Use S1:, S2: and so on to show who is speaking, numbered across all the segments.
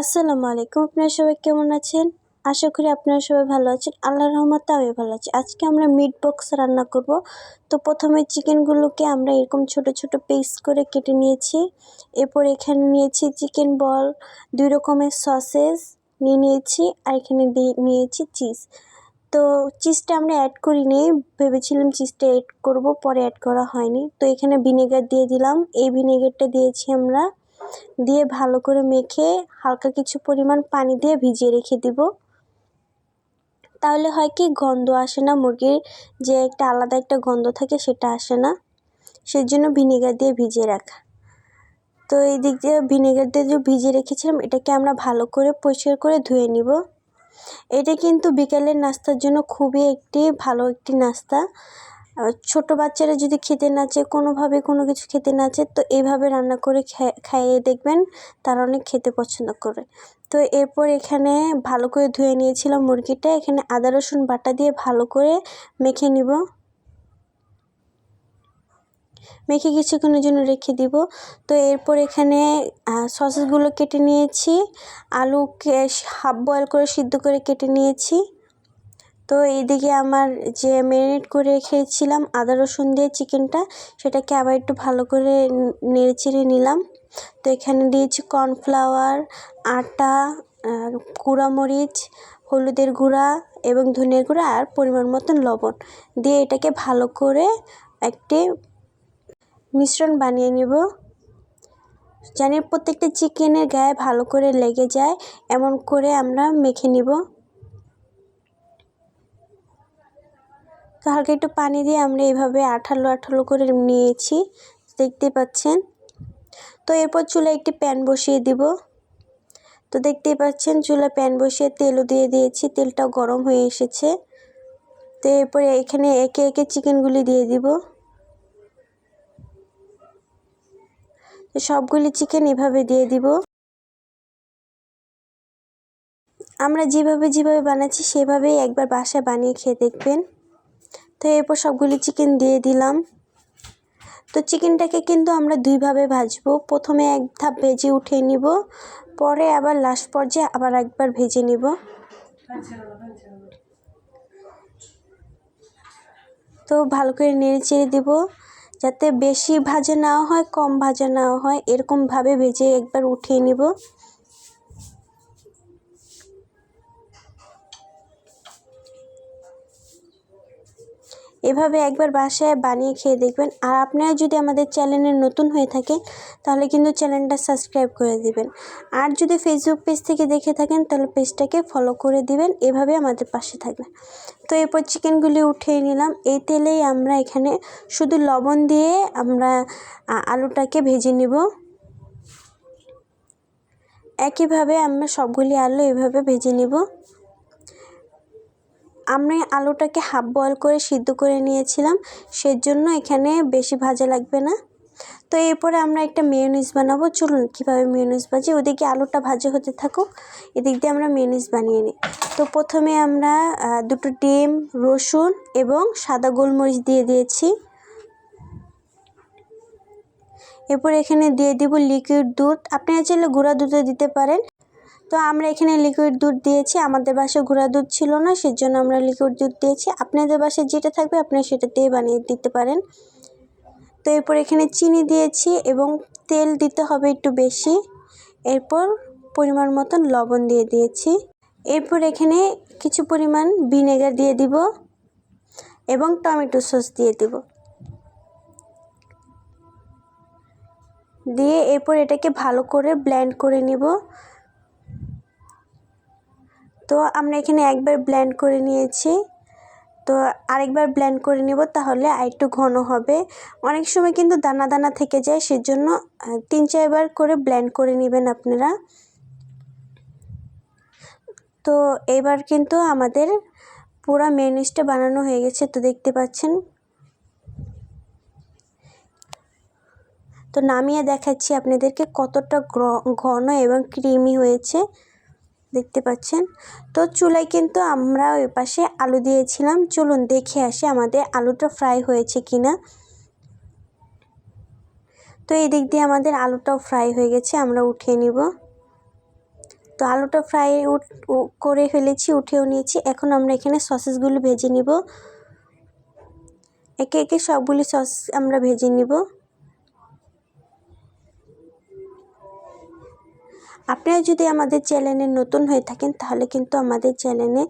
S1: আসসালামু আলাইকুম, আপনারা সবাই কেমন আছেন? আশা করি আপনারা সবাই ভালো আছেন। আল্লাহর রহমতে আমি ভালো আছি। আজকে আমরা মিট বক্স রান্না করব। তো প্রথমে চিকেনগুলোকে আমরা এরকম ছোট ছোট পিস করে কেটে নিয়েছি। এরপর এখানে নিয়েছি চিকেন বল দুই রকমের সসেস নিয়ে নিয়েছি আর এখানে দিয়ে নিয়েছি চিজ তো চিজটা আমরা অ্যাড করিনি, ভেবেছিলাম চিজটা অ্যাড করব, পরে অ্যাড করা হয়নি। তো এখানে ভিনেগার দিয়ে দিলাম। এই ভিনেগারটা দিয়েছি আমরা দিয়ে ভালো করে মেখে হালকা কিছু পরিমাণ পানি দিয়ে ভিজিয়ে রেখে দিব। তাহলে হয় কি, গন্ধ আসে না, মুরগির যে একটা আলাদা একটা গন্ধ থাকে সেটা আসে না। সেই জন্য ভিনেগার দিয়ে ভিজিয়ে রাখা। তো এই দিক দিয়ে ভিনেগার দিয়ে যে ভিজিয়ে রেখেছিলাম, এটাকে আমরা ভালো করে পরিষ্কার করে ধুয়ে নিব। এটা কিন্তু বিকালের নাস্তার জন্য খুবই একটি ভালো একটি নাস্তা। ছোট বাচ্চারা যদি খেতে না চায় কোনোভাবে কোনো কিছু খেতে না চায় তো এইভাবে রান্না করে খাইয়ে দেখবেন তারা অনেক খেতে পছন্দ করে। তো এরপর এখানে ভালো করে ধুয়ে নিয়েছিলাম মুরগিটা। এখানে আদা, রসুন বাটা দিয়ে ভালো করে মেখে নিব। মেখে কিছুক্ষণের জন্য রেখে দিব। তো এরপর এখানে সসেসগুলো কেটে নিয়েছি। আলুকে হাফ বয়েল করে সিদ্ধ করে কেটে নিয়েছি। তো এইদিকে আমার যে ম্যারিনেট করে রেখেছিলাম আদা রসুন দিয়ে চিকেনটা, সেটাকে আবার একটু ভালো করে নেড়ে চেড়ে নিলাম। তো এখানে দিয়েছি কর্নফ্লাওয়ার আটা মরিচ হলুদের গুঁড়া এবং ধনের গুঁড়া আর পরিমাণ মতন লবণ। দিয়ে এটাকে ভালো করে একটি মিশ্রণ বানিয়ে নেব। জানি প্রত্যেকটা চিকেনের গায়ে ভালো করে লেগে যায়, এমন করে আমরা মেখে নিব। তো হালকা একটু পানি দিয়ে আমরা এইভাবে আঠালো আঠালো করে নিয়েছি। দেখতে পাচ্ছেন? তো এরপর চুলা একটি প্যান বসিয়ে দিব। তো দেখতেই পাচ্ছেন চুলা প্যান বসিয়ে তেলও দিয়ে দিয়েছি। তেলটাও গরম হয়ে এসেছে। তো এরপরে এখানে একে একে চিকেনগুলি দিয়ে দিব। তো সবগুলি চিকেন এভাবে দিয়ে দিব। আমরা যেভাবে যেভাবে বানাচ্ছি, সেভাবেই একবার বাসায় বানিয়ে খেয়ে দেখবেন। তো এরপর সবগুলি চিকেন দিয়ে দিলাম। তো চিকেনটাকে কিন্তু আমরা দুইভাবে ভাজবো। প্রথমে এক ধাপ ভেজে উঠিয়ে নিব, পরে আবার লাস্ট পর্যায়ে আবার একবার ভেজে নিব। তো ভালো করে নেড়ে চেড়ে দেবো, যাতে বেশি ভাজা নাও হয়, কম ভাজা নাও হয়, এরকমভাবে ভেজে একবার উঠিয়ে নিব। এভাবে একবার বাসায় বানিয়ে খেয়ে দেখবেন। আর আপনারা যদি আমাদের চ্যানেলে নতুন হয়ে থাকে তাহলে কিন্তু চ্যানেলটা সাবস্ক্রাইব করে দিবেন। আর যদি ফেসবুক পেজ থেকে দেখে থাকেন, তাহলে পেজটাকে ফলো করে দিবেন। এভাবে আমাদের পাশে থাকবেন। তো এরপর চিকেনগুলি উঠিয়ে নিলাম। এই তেলেই আমরা এখানে শুধু লবণ দিয়ে আমরা আলুটাকে ভেজে নিব। একইভাবে আমরা সবগুলি আলু এভাবে ভেজে নিব। আমি আলুটাকে হাফ বয়েল করে সিদ্ধ করে নিয়েছিলাম, সেজন্য এখানে বেশি ভাজা লাগবে না। তো এরপরে আমরা একটা মেয়নিজ বানাবো। চলুন কীভাবে মেয়নিজ ভাজি ওদিকে আলুটা ভাজা হতে থাকুক। এদিক দিয়ে আমরা মেয়নিজ বানিয়ে নিই। তো প্রথমে আমরা দুটো ডিম, রসুন এবং সাদা গোলমরিচ দিয়ে দিয়েছি। এরপর এখানে দিয়ে দিব লিকুইড দুধ। আপনারা চাইলে গুঁড়া দুধও দিতে পারেন। তো আমরা এখানে লিকুইড দুধ দিয়েছি, আমাদের বাসায় গুঁড়া দুধ ছিল না, সেজন্য আমরা লিকুইড দুধ দিয়েছি। আপনাদের বাসায় যেটা থাকবে আপনি সেটা দিয়ে বানিয়ে দিতে পারেন। তো এরপর এখানে চিনি দিয়েছি এবং তেল দিতে হবে একটু বেশি। এরপর পরিমাণ মতন লবণ দিয়ে দিয়েছি। এরপর এখানে কিছু পরিমাণ ভিনেগার দিয়ে দিব এবং টমেটো সস দিয়ে দিব। দিয়ে এরপর এটাকে ভালো করে ব্ল্যান্ড করে নিব। তো আমরা এখানে একবার ব্ল্যান্ড করে নিয়েছি। তো আরেকবার ব্ল্যান্ড করে নেব তাহলে আরেকটু ঘন হবে। অনেক সময় কিন্তু দানা দানা থেকে যায়, সেজন্য তিন চারবার করে ব্ল্যান্ড করে নেবেন আপনারা। তো এবার কিন্তু আমাদের পুরো মেনুসটা বানানো হয়ে গেছে, তো দেখতে পাচ্ছেন। তো নামিয়ে দেখাচ্ছি আপনাদেরকে কতটা ঘন এবং ক্রিমি হয়েছে। দেখতে পাচ্ছেন। তো চুলায় কিন্তু আমরা ওই পাশে আলু দিয়েছিলাম। চলুন দেখে আসি আমাদের আলুটা ফ্রাই হয়েছে কি না তো এই দিক দিয়ে আমাদের আলুটাও ফ্রাই হয়ে গেছে, আমরা উঠিয়ে নিব। তো আলুটা ফ্রাই করে ফেলেছি, উঠেও নিয়েছি। এখন আমরা এখানে সসেসগুলো ভেজে নিব। একে একে সবগুলি সস আমরা ভেজে নিব। আপনারা যদি আমাদের চ্যানেলে নতুন হয়ে থাকেন, তাহলে কিন্তু আমাদের চ্যানেলে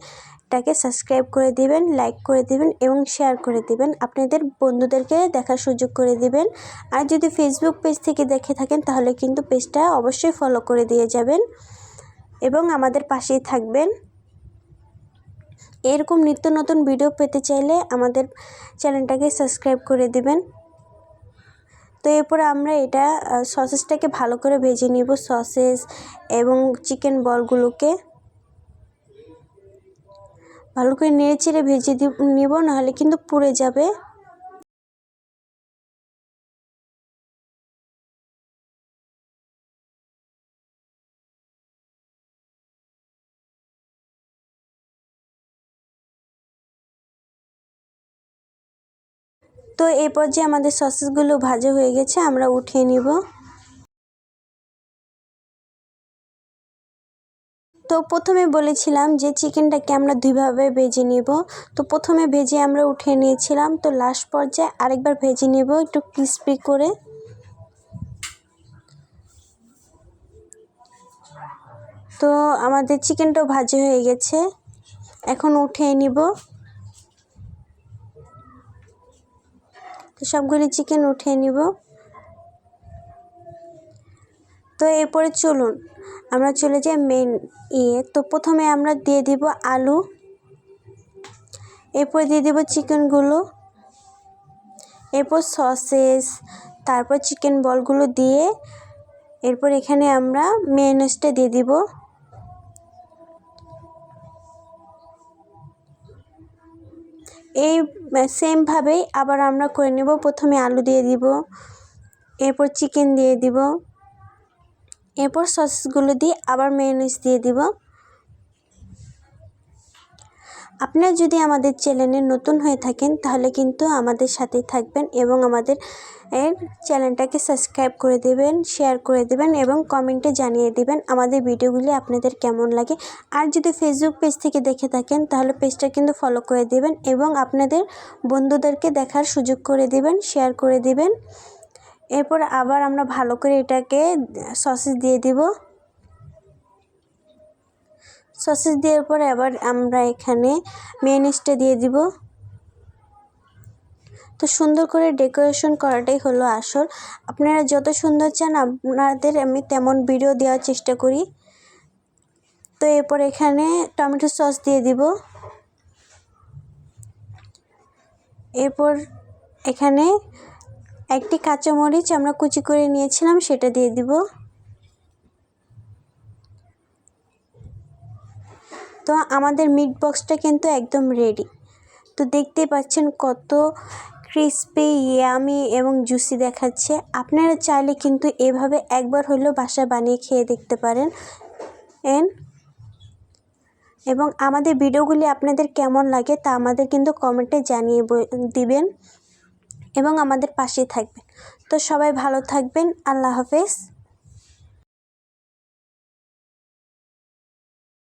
S1: টাকে সাবস্ক্রাইব করে দিবেন, লাইক করে দিবেন এবং শেয়ার করে দিবেন। আপনাদের বন্ধুদেরকে দেখার সুযোগ করে দিবেন। আর যদি ফেসবুক পেজ থেকে দেখে থাকেন, তাহলে কিন্তু পেজটা অবশ্যই ফলো করে দিয়ে যাবেন এবং আমাদের পাশেই থাকবেন। এরকম নিত্য নতুন ভিডিও পেতে চাইলে আমাদের চ্যানেলটাকে সাবস্ক্রাইব করে দিবেন। তো এরপর আমরা এটা সসেসটাকে ভালো করে ভেজে নিব সসেস এবং চিকেন বলগুলোকে। ভালো করে নেড়ে চেড়ে ভেজে দিব নিব, নাহলে কিন্তু পুড়ে যাবে। তো এই পর্যায়ে আমাদের সসেসগুলো ভাজা হয়ে গেছে, আমরা উঠিয়ে নিব। তো প্রথমে বলেছিলাম যে চিকেনটাকে আমরা দুইভাবে ভেজে নিব। তো প্রথমে ভেজে আমরা উঠিয়ে নিয়েছিলাম, তো লাস্ট পর্যায়ে আরেকবার ভেজে নিব একটু ক্রিস্পি করে। তো আমাদের চিকেনটাও ভাজি হয়ে গেছে, এখন উঠিয়ে নিব। তো সবগুলি চিকেন উঠিয়ে নিব। তো এরপরে চলুন, আমরা চলে যাই মেন ইয়ে। তো প্রথমে আমরা দিয়ে দিব আলু। এরপর দিয়ে দেব চিকেনগুলো এরপর সসেস তারপর চিকেন বলগুলো দিয়ে, এরপর এখানে আমরা মেয়নেজটা দিয়ে দিব। এই সেমভাবেই আবার আমরা করে নেব। প্রথমে আলু দিয়ে দিব, এরপর চিকেন দিয়ে দিব, এরপর সসগুলো দিয়ে আবার মেয়োনিজ দিয়ে দিব। আপনারা যদি আমাদের চ্যানেলে নতুন হয়ে থাকেন, তাহলে কিন্তু আমাদের সাথেই থাকবেন এবং আমাদের এর চ্যানেলটাকে সাবস্ক্রাইব করে দেবেন, শেয়ার করে দেবেন এবং কমেন্টে জানিয়ে দেবেন আমাদের ভিডিওগুলি আপনাদের কেমন লাগে। আর যদি ফেসবুক পেজ থেকে দেখে থাকেন, তাহলে পেজটা কিন্তু ফলো করে দেবেন এবং আপনাদের বন্ধুদেরকে দেখার সুযোগ করে দেবেন শেয়ার করে দেবেন। এরপর আবার আমরা ভালো করে এটাকে সসেস দিয়ে দিব। সসেস দেওয়ার পরে আবার আমরা এখানে মেয়নিজটা দিয়ে দিব। তো সুন্দর করে ডেকোরেশন করাটাই হলো আসল। আপনারা যত সুন্দর চান, আপনাদের আমি তেমন ভিডিও দেওয়ার চেষ্টা করি। তো এরপর এখানে টমেটো সস দিয়ে দিব। এরপর এখানে একটি কাঁচামরিচ আমরা কুচি করে নিয়েছিলাম, সেটা দিয়ে দিব। তো আমাদের মিট বক্সটা কিন্তু একদম রেডি তো দেখতে পাচ্ছেন কত ক্রিসপি ইয়ামি এবং জুসি দেখাচ্ছে। আপনারা চাইলে কিন্তু এভাবে একবার হলেও বাসা বানিয়ে খেয়ে দেখতে পারেন। এন? এবং আমাদের ভিডিওগুলি আপনাদের কেমন লাগে তা আমাদের কিন্তু কমেন্টে জানিয়ে দিবেন এবং আমাদের পাশে থাকবেন। তো সবাই ভালো থাকবেন। আল্লাহ হাফেজ।